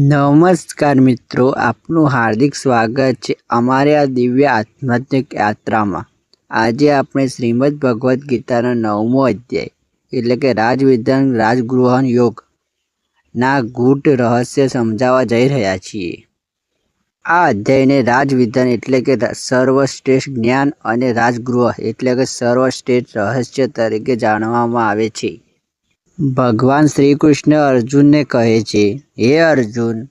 નમસ્કાર મિત્રો, આપનું હાર્દિક સ્વાગત છે અમારી આ દિવ્ય આધ્યાત્મિક યાત્રામાં. આજે આપણે શ્રીમદ ભગવદ્ ગીતાનો નવમો અધ્યાય, એટલે કે રાજવિધાન રાજગૃહન યોગ, ના ગૂઢ રહસ્ય સમજાવવા જઈ રહ્યા છીએ. આ અધ્યાયને રાજવિધાન એટલે કે સર્વશ્રેષ્ઠ જ્ઞાન અને રાજગૃહ, એટલે કે સર્વશ્રેષ્ઠ રહસ્ય તરીકે જાણવામાં આવે છે. ભગવાન શ્રી કૃષ્ણ અર્જુનને કહે છે, હે અર્જુન,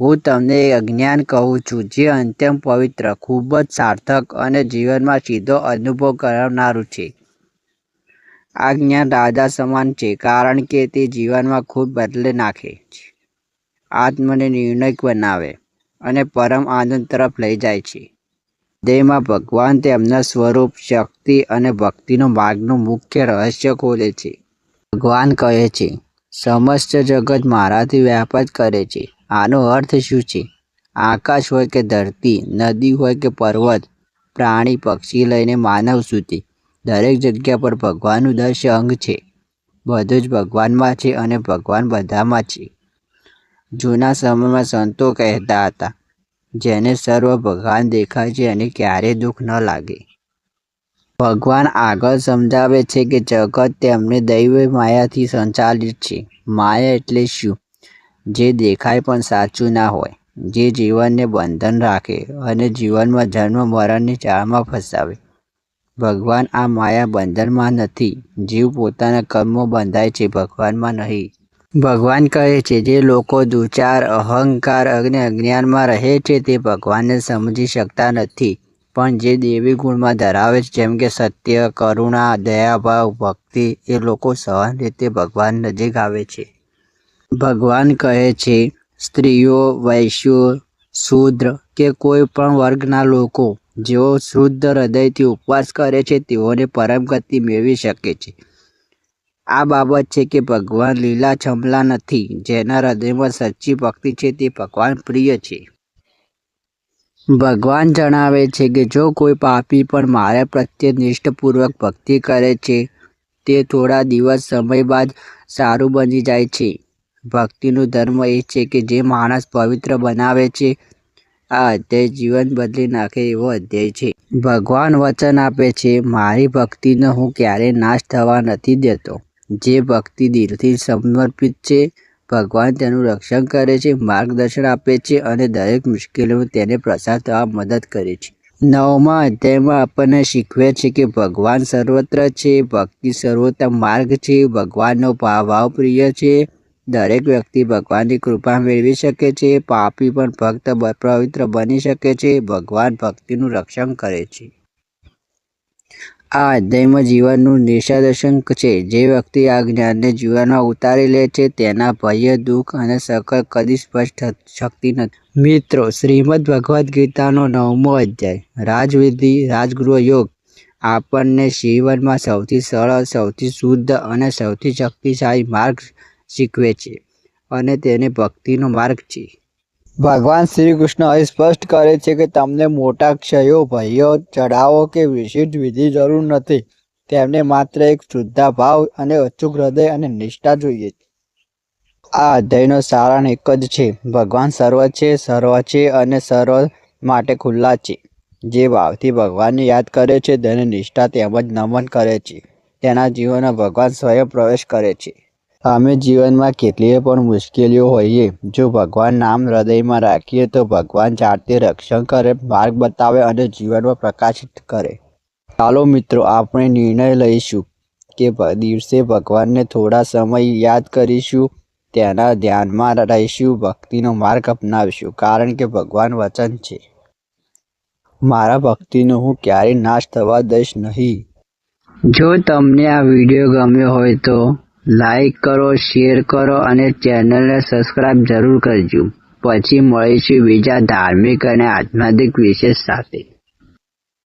હું તમને અજ્ઞાન કહું છું, જે અત્યંત પવિત્ર, ખૂબ જ સાર્થક અને જીવનમાં સીધો અનુભવ કરાવનારું છે. આ જ્ઞાન રાજા સમાન છે, કારણ કે તે જીવનમાં ખૂબ બદલે નાખે છે, આત્મને નિર્ણય બનાવે અને પરમ આનંદ તરફ લઈ જાય છે. દેહમાં ભગવાન તેમના સ્વરૂપ, શક્તિ અને ભક્તિનો માર્ગનું મુખ્ય રહસ્ય ખોલે છે. ભગવાન કહે છે, સમસ્ત જગત મારાથી વ્યાપાર કરે છે. આનો અર્થ શું છે? આકાશ હોય કે ધરતી, નદી હોય કે પર્વત, પ્રાણી, પક્ષી લઈને માનવ સુધી. દરેક જગ્યા પર ભગવાનનું દર્શ અંગ છે. બધું જ ભગવાનમાં છે અને ભગવાન બધામાં છે. જૂના સમયમાં સંતો કહેતા હતા, જેને સર્વ ભગવાન દેખાય છે અને ક્યારેય દુઃખ ન લાગે. ભગવાન આગળ સમજાવે છે કે જગત તેમને દૈવ માયાથી સંચાલિત છે. માયા એટલે શું? જે દેખાય પણ સાચું ના હોય. જે જીવનને બંધન રાખે અને જીવનમાં જન્મ, મરણની ચાળમાં ફસાવે. ભગવાન આ માયા બંધનમાં નથી. જીવ પોતાના કર્મો બંધાય છે, ભગવાનમાં નહીં. ભગવાન કહે છે, જે લોકો દુચાર, અહંકાર અને અજ્ઞાનમાં રહે છે, તે ભગવાનને સમજી શકતા નથી. પણ જે દેવી ગુણમાં ધરાવે છે, જેમ કે સત્ય, કરુણા દયાભાવ ભક્તિ, એ લોકો સહન રીતે ભગવાન નજીક આવે છે. ભગવાન કહે છે, સ્ત્રીઓ, વૈશ્યો, શૂદ્ર કે કોઈ પણ વર્ગના લોકો, જેઓ શુદ્ધ હૃદયથી ઉપવાસ કરે છે, તેઓને પરમગતિ મેળવી શકે છે. આ બાબત છે કે ભગવાન લીલા, છમલા નથી, જેના હૃદયમાં સચ્ચી ભક્તિ છે, તે ભગવાન પ્રિય છે. ભગવાન જણાવે છે કે જો કોઈ પાપી પણ મારા પ્રત્યે નિષ્ઠપૂર્વક ભક્તિ કરે છે, તે થોડા દિવસ સમય બાદ સારું બની જાય છે. ભક્તિનો ધર્મ એ છે કે જે માણસ પવિત્ર બનાવે છે, આ અધ્યાય જીવન બદલી નાખે એવો અધ્યાય છે. ભગવાન વચન આપે છે, મારી ભક્તિનો હું ક્યારેય નાશ થવા નથી દેતો. જે ભક્તિ દિલથી સમર્પિત છે ભગવાન તેનું રક્ષણ કરે છે, માર્ગદર્શન આપે છે અને દરેક મુશ્કેલીમાં તેને પ્રસાર થવા મદદ કરે છે. નવમા અધ્યાયમાં આપણને શીખવે છે કે ભગવાન સર્વત્ર છે, ભક્તિ સર્વોત્તમ માર્ગ છે, ભગવાનનો ભાવ પ્રિય છે. દરેક વ્યક્તિ ભગવાનની કૃપા મેળવી શકે છે, પાપી પણ ભક્ત પવિત્ર બની શકે છે, ભગવાન ભક્તિનું રક્ષણ કરે છે. આ અધ્યાયમાં જીવનનું નિશાદર્શન છે. જે વ્યક્તિ આ જ્ઞાનને જીવનમાં ઉતારી લે છે, તેના ભય, દુઃખ અને સકળ કદી સ્પષ્ટ શક્તિ નથી. મિત્રો, શ્રીમદ ભગવદ્ ગીતાનો નવમો અધ્યાય. રાજવિધિ, રાજગૃહ યોગ. આપણને જીવનમાં સૌથી સરળ, સૌથી શુદ્ધ અને સૌથી શક્તિશાળી માર્ગ શીખવે છે અને તેને ભક્તિનો માર્ગ છે. ભગવાન શ્રી કૃષ્ણ અહીં સ્પષ્ટ કરે છે કે તમને મોટા ક્ષયો, ભયો, ચઢાવો કે વિશિષ્ટ વિધિ જરૂર નથી. તેમને માત્ર એક શુદ્ધા ભાવ અને અચૂક હૃદય અને નિષ્ઠા જોઈએ આ અધ્યાયનો સારાંશ એક જ છે. ભગવાન સર્વ છે સર્વ છે અને સર્વ માટે ખુલ્લા છે. જે ભાવથી ભગવાનને યાદ કરે છે તેને નિષ્ઠા તેમજ નમન કરે છે. તેના જીવનમાં ભગવાન સ્વયં પ્રવેશ કરે છે. અમે જીવનમાં કેટલીય પણ મુશ્કેલીઓ હોઈએ. જો ભગવાન નામ હૃદયમાં રાખીએ તો ભગવાન જાતે રક્ષણ કરે, માર્ગ બતાવે અને જીવનમાં પ્રકાશિત કરે. ચાલો મિત્રો, આપણે નિર્ણય લઈશું કે દિવસે ભગવાનને થોડા સમય યાદ કરીશું, તેના ધ્યાનમાં રહીશું, ભક્તિનો માર્ગ અપનાવીશું. કારણ કે ભગવાન વચન છે. મારા ભક્તિનો હું ક્યારેય નાશ થવા દઈશ નહીં. જો તમને આ વીડિયો ગમ્યો હોય તો લાઈક કરો શેર કરો અને ચેનલને સબસ્ક્રાઈબ જરૂર કરજો. પછી મળીશું બીજા ધાર્મિક અને આધ્યાત્મિક વિશેષ સાથે.